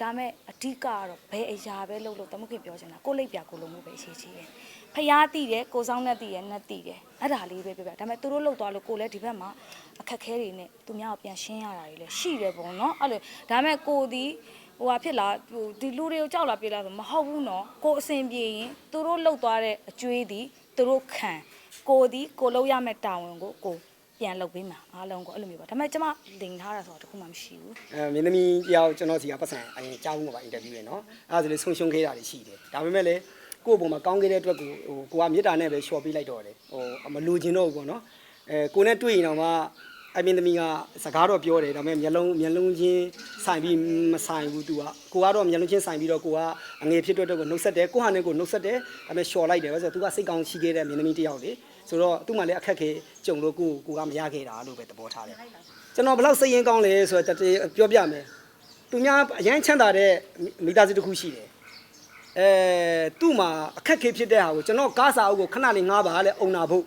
ဒါမဲ့အဓိကကတော့ဘယ်အရာပဲလုပ်လို့တမခင်ပြောချင်တာကိုလိပ်ပြကိုလုံးမှုပဲအရှိကြီးတယ်ဖျားတိတယ်ကိုဆောင်နဲ့တိတယ်နဲ့တိတယ်အဲ့ဒါလေးပဲပြောပြဒါမဲ့သူတို့လှုပ်သွားလို့ကိုလည်းဒီဘက်မှာအခက်ခဲတွေနဲ့သူများကိုပြန်ရှင်းရတာတွေလည်းရှိတယ်ပေါ့နော်အဲ့လိုဒါမဲ့ကိုဒီဟိုဟာဖြစ်လာဟိုဒီလူတွေကိုကြောက်လာပြေးလာဆိုမဟုတ်ဘူးနော်ကိုအစဉ်ပြေရင်သူတို့လှုပ်သွားတဲ့အကျွေးသည်သူတို့ခံကိုဒီကိုလုံးရမဲ့တာဝန်ကိုကို ပြန်လုပ်ပေးမှာအားလုံးကိုအဲ့လိုမျိုးပါဒါပေမဲ့ကျမလင်ထားတာဆိုတော့တခုမှမရှိဘူးအဲမင်းသမီးတယောက်ကျွန်တော်စီကပတ်စံအရင်ကြားဘူးမှာပါအင်တာဗျူးရယ်နော်အဲဒါဆိုလေဆုံးရှုံးခဲ့တာတွေရှိတယ်ဒါပေမဲ့လေကိုယ့်ဘုံမှာကောင်းခဲ့တဲ့အတွက်ကိုဟိုကိုကမေတ္တာနဲ့ပဲလျှော်ပေးလိုက်တော့တယ်ဟိုမလိုချင်တော့ဘူးပေါ့နော်အဲကိုနဲ့တွေ့ရင်တော့မှ အမင်းသမီးကစကားတော့ပြောတယ်ဒါပေမဲ့မျက်လုံးမျက်လုံးချင်းဆိုင်ပြီးမဆိုင်ဘူးသူကကိုကတော့မျက်လုံးချင်းဆိုင်ပြီးတော့ကိုကအငယ်ဖြစ်တဲ့အတွက်ကိုနှုတ်ဆက်တယ်ကိုဟာနဲ့ကိုနှုတ်ဆက်တယ်ဒါပေမဲ့လျှော်လိုက်တယ်ပဲဆိုတော့သူကစိတ်ကောင်းရှိခဲ့တဲ့မင်းသမီးတယောက်လေဆိုတော့သူ့မှာလည်းအခက်ခဲကြုံလို့ကိုကိုကမရခဲ့တာလို့ပဲသဘောထားတယ်ကျွန်တော်ဘယ်လောက်စိတ်ရင်းကောင်းလဲဆိုတော့ပြောပြမယ်သူများအရန်ချမ်းသာတဲ့မိသားစုတစ်ခုရှိတယ်အဲသူ့မှာအခက်အခဲဖြစ်တဲ့ဟာကိုကျွန်တော်ကားစာအုပ်ကိုခဏလေးငားပါလဲအုံနာဖို့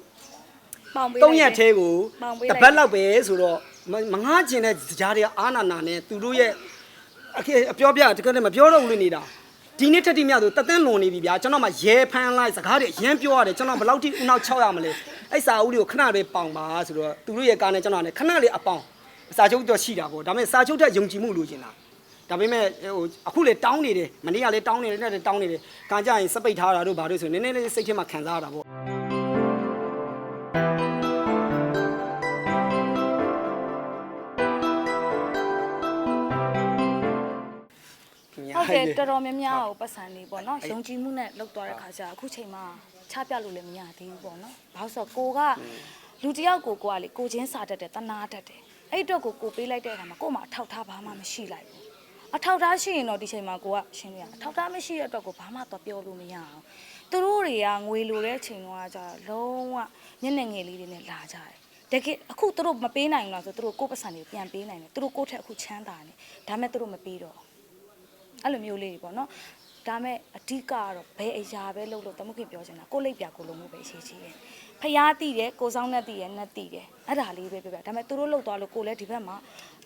ပေါင်ပေး၃ရက်သေးကိုပေါင်ပေးတလိုက်ပတ်လောက်ပဲဆိုတော့မမငားကျင်တဲ့ကြားတွေကအာနာနာနဲ့သူတို့ရဲ့အခက်အပြောပြတကယ်လည်းမပြောတော့ဘူးလို့နေတာဒီနေ့ထက်တိမြတ်ဆိုတသက်လွန်နေပြီဗျာကျွန်တော်မှရဲဖမ်းလိုက်စကားတွေအရန်ပြောရတယ်ကျွန်တော်ဘယ်လောက်ထိဦးနောက်6ရမလဲအဲ့စာအုပ်လေးကိုခဏလေးပေါင်ပါဆိုတော့သူတို့ရဲ့ကားနဲ့ကျွန်တော်နဲ့ခဏလေးအပေါင်စာချုပ်တော့ရှိတာပေါ့ဒါပေမဲ့စာချုပ်တဲ့ယုံကြည်မှုလိုချင်တာ ဒါပေမဲ့ဟိုအခုလေတောင်းနေတယ်မနေ့ကလည်းတောင်းနေတယ်နဲ့လည်းတောင်းနေတယ်ခံကြရင်စပိတ်ထားတာတို့ဘာလို့ဆိုရင်နည်းနည်းလေးစိတ်ထဲမှာခံစားရတာပေါ့ ဟုတ်တယ်တော်တော်များများကိုပတ်စံနေပေါ့နော်ယုံကြည်မှုနဲ့လောက်သွားတဲ့ခါကျအခုချိန်မှာချပြလို့လည်းမရသေးဘူးပေါ့နော်ဘာလို့ဆိုတော့ကိုကလူတစ်ယောက်ကိုကိုကလေကိုချင်းစာတတ်တယ်တနာတတ်တယ်အဲ့အတွက်ကိုကိုပေးလိုက်တဲ့အခါမှာကို့မှာအထောက်ထားဘာမှမရှိလိုက်ဘူးအထောက်ထားရှိရင်တော့ဒီချိန်မှာကိုကရှင်းလို့ရအထောက်ထားမရှိတဲ့အတွက်ကိုဘာမှတော့ပြောလို့မရအောင်သူတို့တွေကငွေလိုတဲ့ချိန်တော့ကြာလုံးဝညနေငယ်လေးတွေနဲ့လာကြတယ်တကယ်အခုသူတို့မပေးနိုင်ဘူးလားဆိုသူတို့ကိုယ့်ပတ်စံတွေပြန်ပေးနိုင်တယ်သူတို့ကိုယ့်ထက်အခုချမ်းသာနေဒါမဲ့သူတို့မပေးတော့ အဲ့လိုမျိုးလေးတွေပေါ့နော်ဒါမဲ့အဓိကကတော့ဘယ်အရာပဲလုပ်လို့တမခင်ပြောချင်တာကိုလိပ်ပြကိုလုံးမှုပဲအရှိကြီးတယ်ဖျားတိတယ်ကိုဆောင်နဲ့တိတယ်နဲ့တိတယ်အဲ့ဒါလေးပဲပြောပြဒါမဲ့သူတို့လှုပ်သွားလို့ကိုလည်းဒီဘက်မှာ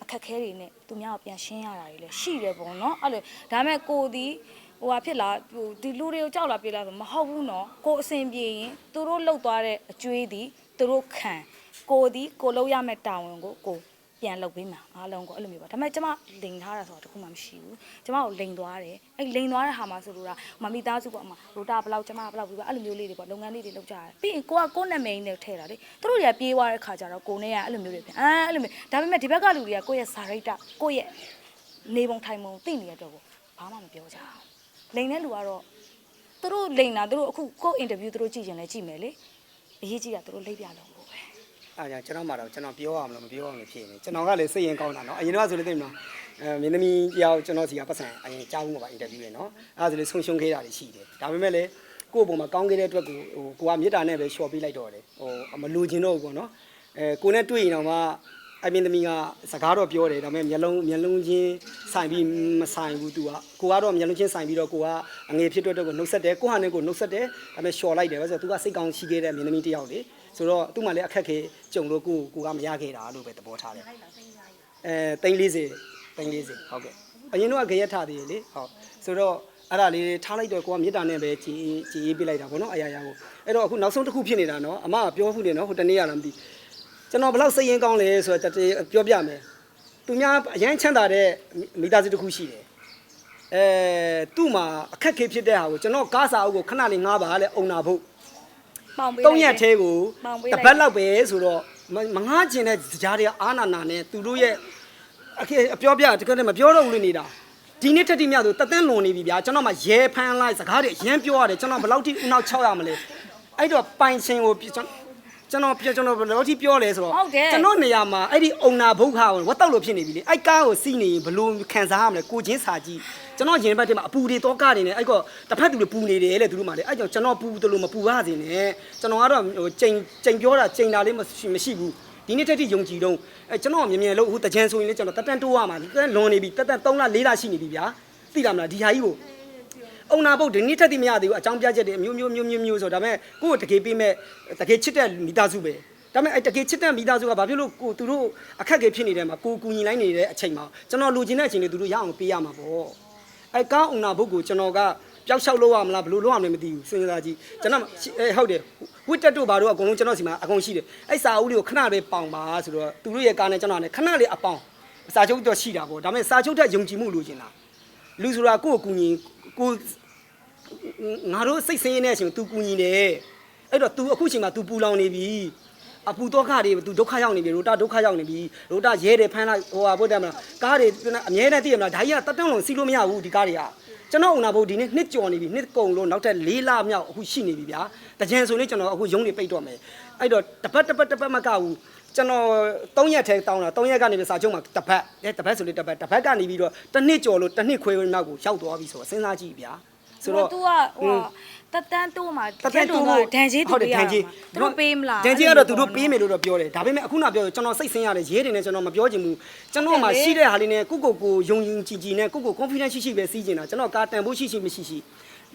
အခက်ခဲတွေနဲ့သူများကိုပြန်ရှင်းရတာတွေလည်းရှိတယ်ပေါ့နော်အဲ့လိုဒါမဲ့ကိုဒီဟိုဟာဖြစ်လာဟိုဒီလူတွေကိုကြောက်လာပြေးလာဆိုမဟုတ်ဘူးနော်ကိုအစဉ်ပြေရင်သူတို့လှုပ်သွားတဲ့အကျွေးသည်သူတို့ခံကိုဒီကိုလုံးရမဲ့တာဝန်ကိုကို ပြန်လုပ်ပေးမှာအားလုံးကိုအဲ့လိုမျိုးပါဒါပေမဲ့ကျမလိန်ထားတာဆိုတော့တခုမှမရှိဘူးကျမကိုလိန်သွားတယ်အဲ့လိန်သွားတဲ့ဟာမှာဆိုလို့တာမမီသားစုပေါ့အမရိုတာဘလောက်ကျမဘလောက်ပြီးပါအဲ့လိုမျိုးလေးတွေပေါ့လုပ်ငန်းလေးတွေလုပ်ကြရတယ်ပြီးရင်ကိုကကိုယ့်နာမည်နဲ့ထည့်တာလေသူတို့တွေကပြေးသွားတဲ့ခါကျတော့ကိုနဲ့ကအဲ့လိုမျိုးတွေပြန်အဲအဲ့လိုမျိုးဒါပေမဲ့ဒီဘက်ကလူတွေကကိုယ့်ရဲ့စာရိတ်တကိုယ့်ရဲ့နေပုံထိုင်ပုံသိနေတဲ့တော့ဘာမှမပြောကြအောင်လိန်တဲ့လူကတော့သူတို့လိန်တာသူတို့အခုကိုယ့်အင်တာဗျူးသူတို့ကြည့်ရင်လည်းကြည့်မယ်လေအရေးကြီးတာသူတို့လိပ်ပြလုံးဖို့ပဲ အားကြောင့်ကျွန်တော်မှတော့ကျွန်တော်ပြောရမလို့မပြောရမလို့ဖြစ်နေကျွန်တော်ကလည်းစိတ်ရင်ကောင်းတာနော်အရင်ကဆိုလို့သိမလားအဲမင်းသမီးတယောက်ကျွန်တော်စီကပတ်စံအရင်ကြားဘူးမှာပါအင်တာဗျူးလေနော်အဲဒါဆိုလေဆုံရှုံခဲ့တာတွေရှိတယ်ဒါပေမဲ့လည်းကိုယ့်အပေါ်မှာကောင်းခဲ့တဲ့အတွက်ကိုဟိုကိုကမေတ္တာနဲ့ပဲလျှော်ပေးလိုက်တော့တယ်ဟိုမလူချင်တော့ဘူးပေါ့နော်အဲကိုနဲ့တွေ့ရင်တော့မှအမင်းသမီးကစကားတော့ပြောတယ်ဒါပေမဲ့မျက်လုံးမျက်လုံးချင်းဆိုင်ပြီးမဆိုင်ဘူးသူကကိုကတော့မျက်လုံးချင်းဆိုင်ပြီးတော့ကိုကအငယ်ဖြစ်တဲ့အတွက်ကိုနှုတ်ဆက်တယ်ကိုဟာနဲ့ကိုနှုတ်ဆက်တယ်ဒါပေမဲ့လျှော်လိုက်တယ်ပဲဆိုတော့သူကစိတ်ကောင်းရှိခဲ့တဲ့အမင်းသမီးတယောက်လေ ဆိုတော့သူ့မှာလည်းအခက်ခဲကြုံလို့ကိုကိုကမရခဲ့တာလို့ပဲသဘောထားတယ်အဲ340 340ဟုတ်ကဲ့အရင်တော့ခရက်ထားသေးတယ်လေဟုတ်ဆိုတော့အဲ့ဒါလေးထားလိုက်တော့ကိုကမြေတာနဲ့ပဲကြည်ကြည်ရေးပြလိုက်တာပေါ့နော်အရာရာကိုအဲ့တော့အခုနောက်ဆုံးတစ်ခုဖြစ်နေတာနော်အမကပြောဘူးနေနော်ဟိုတနေ့ရလားမသိကျွန်တော်ဘယ်လောက်စိတ်ရင်းကောင်းလဲဆိုတော့ပြောပြမယ်သူများအရန်ချမ်းသာတဲ့မိသားစုတစ်ခုရှိတယ်အဲသူ့မှာအခက်ခဲဖြစ်တဲ့ဟာကိုကျွန်တော်ကားစာအုပ်ကိုခဏလေးငားပါလဲအုံနာဖို့ ပေါင်ပေး၃ရက်သေးကိုပေါင်ပေးတလိုက်ပတ်လောက်ပဲဆိုတော့မမငားကျင်တဲ့ကြားတွေကအာနာနာနဲ့သူတို့ရဲ့အခက်အပြောပြတကယ်လည်းမပြောတော့ဘူးလို့နေတာဒီနေ့ထက်တိမြတ်ဆိုတသက်လွန်နေပြီဗျာကျွန်တော်မှရဲဖမ်းလိုက်စကားတွေအရန်ပြောရတယ်ကျွန်တော်ဘယ်လောက်ထိဦးနောက်6ရမလဲအဲ့တော့ပိုင်ရှင်ကိုကျွန် ကျွန်တော်ကျွန်တော်ဘယ်လိုထိပြောလဲဆိုတော့ဟုတ်တယ် ကျွန်တော်နေရာမှာအဲ့ဒီအုံနာဘုတ်ခါကိုဝတ်တောက်လို့ဖြစ်နေပြီလေအဲ့ကားကိုစီးနေရင်ဘယ်လိုခံစားရမလဲကိုချင်းစာကြီးကျွန်တော်ရင်ဘက်ထဲမှာအပူတွေတော့ကားနေနေအဲ့ကောတစ်ဖက်သူတွေပူနေတယ်လေသူတို့မှလေအဲ့ကြောင့်ကျွန်တော်ပူတယ်လို့မပူရစေနဲ့ကျွန်တော်ကတော့ဟိုချိန်ချိန်ပြောတာချိန်တာလေးမရှိမရှိဘူးဒီနေ့တက်တိယုံကြည်တော့အဲကျွန်တော်မြင်မြင်လို့ဟိုတကြံဆိုရင်လေကျွန်တော်တက်တန်တိုးရမှာတက်တန်လွန်နေပြီတက်တန်3လ4လရှိနေပြီဗျာသိလားမလားဒီဟာကြီးကို အုံနာပုတ်ဒီနေ့ထက်တိမရသေးဘူးအကြောင်းပြချက်တွေအမျိုးမျိုးမျိုးမျိုးမျိုးဆိုဒါပေမဲ့ကိုယ့်ကိုတကယ်ပေးမဲ့တကယ်ချစ်တဲ့မိသားစုပဲဒါပေမဲ့အဲ့တကယ်ချစ်တဲ့မိသားစုကဘာဖြစ်လို့ကိုသူတို့အခက်အခဲဖြစ်နေတယ်မှာကိုကူညီလိုက်နေတဲ့အချိန်မှာကျွန်တော်လူချင်းတဲ့အချိန်တွေသူတို့ရအောင်ပေးရမှာပေါ့အဲကားအုံနာဘုတ်ကိုကျွန်တော်ကပျောက်လျှောက်လို့ရမလားဘယ်လိုလုပ်ရမလဲမသိဘူးစဉ်းစားကြည့်ကျွန်တော်အဲဟုတ်တယ်ဝစ်တက်တို့ဘာတို့အကုန်လုံးကျွန်တော်စီမှာအကုန်ရှိတယ်အဲ့စာအုပ်လေးကိုခဏလေးပေါင်ပါဆိုတော့သူတို့ရဲ့ကားနဲ့ကျွန်တော်ကလည်းခဏလေးအပေါင်စာချုပ်တော့ရှိတာပေါ့ဒါပေမဲ့စာချုပ်ထက်ယုံကြည်မှုလိုချင်တာလူဆိုတာကိုယ့်ကိုကူညီကိုယ် ငါတို့စိတ်ဆင်းရဲနေတဲ့အချိန် तू ကူညီတယ်အဲ့တော့ तू အခုချိန်မှာ तू ပူလောင်နေပြီအပူတော့ခတွေ तू ဒုက္ခရောက်နေပြီရိုတာဒုက္ခရောက်နေပြီရိုတာရဲတယ်ဖမ်းလိုက်ဟိုဟာဘုဒ္ဓမလားကားတွေအမြဲတမ်းသိရမလားဒါကြီးကတက်တောင်းလုံးစီးလို့မရဘူးဒီကားတွေကကျွန်တော်အုံနာဘုတ်ဒီနေ့နှစ်ကြော်နေပြီနှစ်ကုံလို့နောက်ထပ်၄လမြောက်အခုရှိနေပြီဗျာတကြံဆိုနေကျွန်တော်အခုရုံးနေပိတ်တော့မယ်အဲ့တော့တပတ်တပတ်တပတ်မကဘူးကျွန်တော်၃ရက်ထဲတောင်းတာ၃ရက်ကနေပြီးစာချုပ်မှာတစ်ပတ်အဲတစ်ပတ်ဆိုလေတစ်ပတ်တစ်ပတ်ကနေပြီးတော့တစ်နှစ်ကြော်လို့တစ်နှစ်ခွဲနောက်ကိုရောက်သွားပြီဆိုတော့စဉ်းစားကြည့်ဗျာ ဆိုတော့သူကဟိုတက်တန်းတိုးမှာတကယ်တူဒန်ကြီးသူပေးရဒန်ကြီးသူတို့ပေးမလားဒန်ကြီးကတော့သူတို့ပေးမယ်လို့တော့ပြောတယ်ဒါပေမဲ့အခုနပြောကျွန်တော်စိတ်ဆင်းရတယ်ရေးတယ်နဲ့ကျွန်တော်မပြောချင်ဘူးကျွန်တော်မှရှိတဲ့ဟာလေးနဲ့ကိုကိုကိုယုံယုံကြည်ကြည်နဲ့ကိုကို confidence ရှိရှိပဲစီးကျင်တာကျွန်တော်ကာတန်ဖို့ရှိရှိမရှိရှိ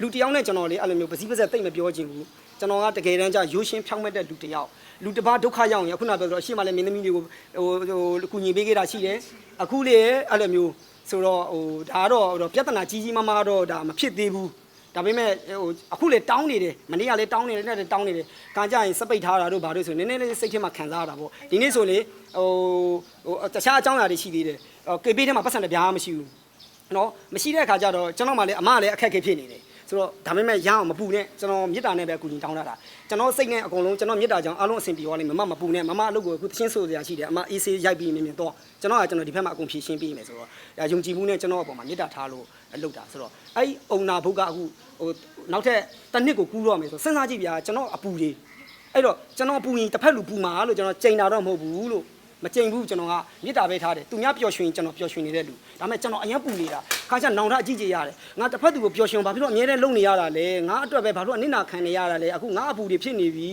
လူတယောက်နဲ့ကျွန်တော်လေးအဲ့လိုမျိုးပစည်းပစက်တိတ်မပြောချင်ဘူးကျွန်တော်ကတကယ်တမ်းကျရိုးရှင်းဖြောင်းမဲ့တဲ့လူတယောက်လူတစ်ပါးဒုက္ခရောက်ရင်အခုနပြောတော့အရှိမလည်းမင်းသမီးတွေကိုဟိုဟိုကူညီပေးခဲ့တာရှိတယ်အခုလေအဲ့လိုမျိုး ဆိုတော့ဟိုဒါကတော့ပြဿနာကြီးကြီးမားမားတော့ဒါမဖြစ်သေးဘူးဒါပေမဲ့ဟိုအခုလေတောင်းနေတယ်မနေ့ကလည်းတောင်းနေတယ်နဲ့လည်းတောင်းနေတယ်ကံကြရင်စပိတ်ထားတာတို့ဘာတို့ဆိုနည်းနည်းလေးစိတ်ထဲမှာခံစားရတာပေါ့ဒီနေ့ဆိုလေဟိုဟိုတခြားအကြောင်းအရာတွေရှိသေးတယ်ဟိုကေပေးထဲမှာပတ်စံတစ်ပြားမရှိဘူးနော်မရှိတဲ့အခါကျတော့ကျွန်တော်မှလည်းအမကလည်းအခက်အခဲဖြစ်နေတယ် ဆိုတော့ဒါပေမဲ့ရအောင်မပူနဲ့ကျွန်တော်မေတ္တာနဲ့ပဲအကူကြီးတောင်းတာကျွန်တော်စိတ်နဲ့အကုန်လုံးကျွန်တော်မေတ္တာကြောင့်အားလုံးအဆင်ပြေသွားလိမ့်မယ်မမမပူနဲ့မမအလုပ်ကိုအခုသချင်းဆိုစရာရှိတယ်အမအေးဆေးရိုက်ပြီးမြင်မြင်တော့ကျွန်တော်ကကျွန်တော်ဒီဘက်မှာအကုန်ဖြည့်ရှင်းပေးမယ်ဆိုတော့ယုံကြည်မှုနဲ့ကျွန်တော်အပေါ်မှာမေတ္တာထားလို့လုပ်တာဆိုတော့အဲ့ဒီအုံနာဘုတ်ကအခုဟိုနောက်ထပ်တစ်နှစ်ကိုကူးတော့မယ်ဆိုစဉ်းစားကြည့်ဗျာကျွန်တော်အပူကြီးအဲ့တော့ကျွန်တော်ပူရင်တစ်ဖက်လူပူမှာလို့ကျွန်တော်ချိန်တာတော့မဟုတ်ဘူးလို့ မချိန်ဘူးကျွန်တော်ကမေတ္တာပဲထားတယ်သူများပျော်ရွှင်ကျွန်တော်ပျော်ရွှင်နေတဲ့လူဒါပေမဲ့ကျွန်တော်အရင်ပူနေတာခါကျနောင်ထအကြည့်ကြရတယ်ငါတစ်ဖက်သူကိုပျော်ရွှင်ဘာဖြစ်လို့အမြဲတမ်းလုံနေရတာလဲငါအတွက်ပဲဘာလို့အနစ်နာခံနေရတာလဲအခုငါအပူတွေဖြစ်နေပြီ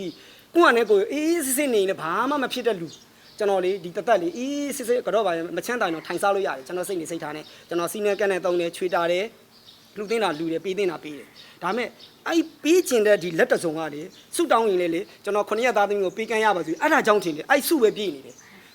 ကိုကလည်းကိုအေးအေးစစ်စစ်နေနေဘာမှမဖြစ်တဲ့လူကျွန်တော်လေဒီတသက်လေးအေးစစ်စစ်ကတော့ပါမချမ်းတိုင်တော့ထိုင်စားလို့ရတယ်ကျွန်တော်စိတ်နေစိတ်ထားနေကျွန်တော်စီးနေကန်းနဲ့တုံးနေချွေတာတယ်လူသိန်းတာလူတယ်ပေးသိန်းတာပေးတယ်ဒါပေမဲ့အဲ့ပေးကျင်တဲ့ဒီလက်တစုံကလေစုတောင်းရင်လေလေကျွန်တော်ခုနှစ်ရက်သားသမီးကိုပေးကမ်းရပါဆိုအဲ့ဒါကြောင့်ထင်တယ်အဲ့စုပဲပြည့်နေတယ်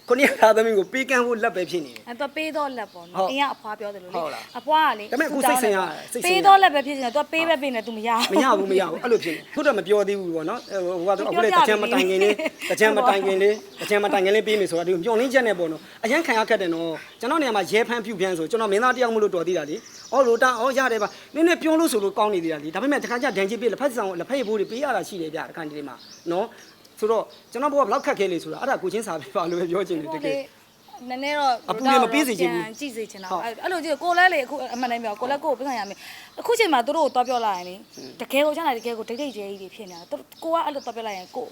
ခုနှစ်ရက်သားသမီးကိုပေးကမ်းဖို့လက်ပဲဖြစ်နေတယ် အဲ့တော့ပေးတော့လက်ပေါ့ဟုတ်နော်အင်းကအဖွားပြောတယ်လို့ဟုလေတ်လားအဖွားကလေဒါပေမဲ့အခုစိတ်ဆင်းရတယ်စိတ်ဆင်းရတယ်ပေးတော့လက်ပဲဖြစ်နေတယ်သူကပေးပဲပေးနေတယ်သူမရမရဘူးမရဘူးအဲ့လိုဖြစ်နေခုတော့မပြောသေးဘူးပေါ့နော်ဟိုကတော့အခုလေတချမ်းမတိုင်ခင်လေးတချမ်းမတိုင်ခင်လေးတချမ်းမတိုင်ခင်လေးပေးမယ်ဆိုတာဒီမျောလင်းချက်နဲ့ပေါ့နော်အရန်ခံရခက်တယ်နော်ကျွန်တော်နေရာမှာရဲဖမ်းပြုတ်ဖမ်းဆိုကျွန်တော်မင်းသားတယောက်မလို့တော်သေးတာလေအော်လိုတာအော်ရတယ်ပါနည်းနည်းပြောလို့ဆိုလို့ကောင်းနေသေးတာလေဒါပေမဲ့တခါကျဒန်ချစ်ပေးလက်ဖက်ဆောင်လက်ဖက်ရည်ဘိုးတွေပေးရတာရှိတယ်ဗျတခါတည်းမှာနော် ဆိုတော့ကျွန်တော်ဘုရားဘလောက်ခက်ခဲလေဆိုတာအဲ့ဒါကိုချင်းစာပေးပါလို့ပဲပြောချင်တယ်တကယ်နည်းနည်းတော့အပူလည်းမပေးစေချင်ဘူးပြန်ကြည့်စေချင်တာဟုတ်အဲ့အဲ့လိုကြည့်ကိုလည်းလေအခုအမှန်တမ်းပြောကိုလည်းကိုကိုပြန်ရမယ်အခုချိန်မှာသူတို့ကိုတော့ပြောလိုက်ရင်လေတကယ်ကိုကျန်တာတကယ်ကိုဒိတ်ဒိတ်ကျဲကြီးတွေဖြစ်နေတာသူကိုကအဲ့လိုတော့ပြောလိုက်ရင်ကို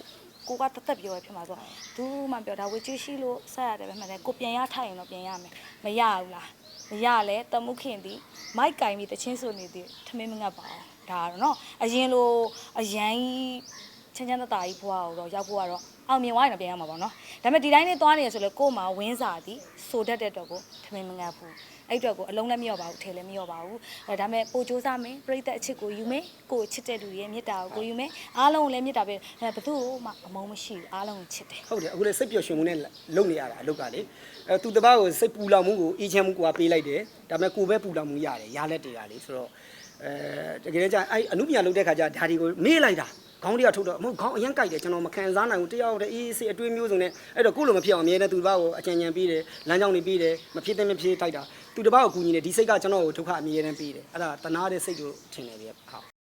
ကိုကတသက်ပြောရဖြစ်မှာဆိုတော့သူမှပြောဒါဝေကျွေးရှိလို့ဆက်ရတယ်ပဲမှန်တယ်ကိုပြန်ရထိုက်ရင်တော့ပြန်ရမယ်မရဘူးလားမရလဲတမှုခင်သည်မိုက်ကင်ပြီးတချင်းဆိုနေသည်ထမင်းမငတ်ပါအောင်ဒါကတော့နော်အရင်လိုအရန်ကြီး ချမ်းချမ်းသာသာကြီးဘွားကိုတော့ရောက်ဖို့ကတော့အောင်မြင်သွားရင်တော့ပြန်ရမှာပေါ့နော်ဒါပေမဲ့ဒီတိုင်းလေးသွားနေရဆိုလေကို့မှာဝင်းစာသည်ဆိုတတ်တဲ့တော့ကိုထမင်းမငတ်ဘူးအဲ့အတွက်ကိုအလုံးလည်းမလျော့ပါဘူးထဲလည်းမလျော့ပါဘူးအဲဒါပေမဲ့ပို့စူးစားမယ်ပြိတ္တအချစ်ကိုယူမယ်ကိုယ်ချစ်တဲ့လူရဲ့မေတ္တာကိုကိုယူမယ်အားလုံးကိုလည်းမေတ္တာပဲအဲဘယ်သူ့မှအမုန်းမရှိဘူးအားလုံးကိုချစ်တယ်ဟုတ်တယ်အခုလေစိတ်ပျော်ရွှင်မှုနဲ့လုံနေရတာအလုပ်ကလေအဲသူတပားကိုစိတ်ပူလောင်မှုကိုအေးချမ်းမှုကိုကပေးလိုက်တယ်ဒါပေမဲ့ကိုယ်ပဲပူလောင်မှုရတယ်ရလက်တွေကလေဆိုတော့အဲတကယ်ကြအဲ့အနုပညာလုပ်တဲ့ခါကျဓာဒီကိုမေးလိုက်တာ ခေါင်းတွေကထုတ်တော့မဟုတ်ခေါင်းအရင်ကြိုက်တယ်ကျွန်တော်မခံစားနိုင်ဘူးတယောက်တည်းအေးစေးအတွေးမျိုးစုံနဲ့အဲ့တော့ကိုလိုမဖြစ်အောင်အမြဲတမ်းသူတပားကိုအကြံဉာဏ်ပေးတယ်လမ်းကြောင်းတွေပေးတယ်မဖြစ်တဲ့မဖြစ်တိုက်တာသူတပားကိုကူညီတယ်ဒီစိတ်ကကျွန်တော်ကိုဒုက္ခအမြဲတမ်းပေးတယ်အဲ့ဒါတနာတဲ့စိတ်ကိုထင်တယ်ဗျဟုတ်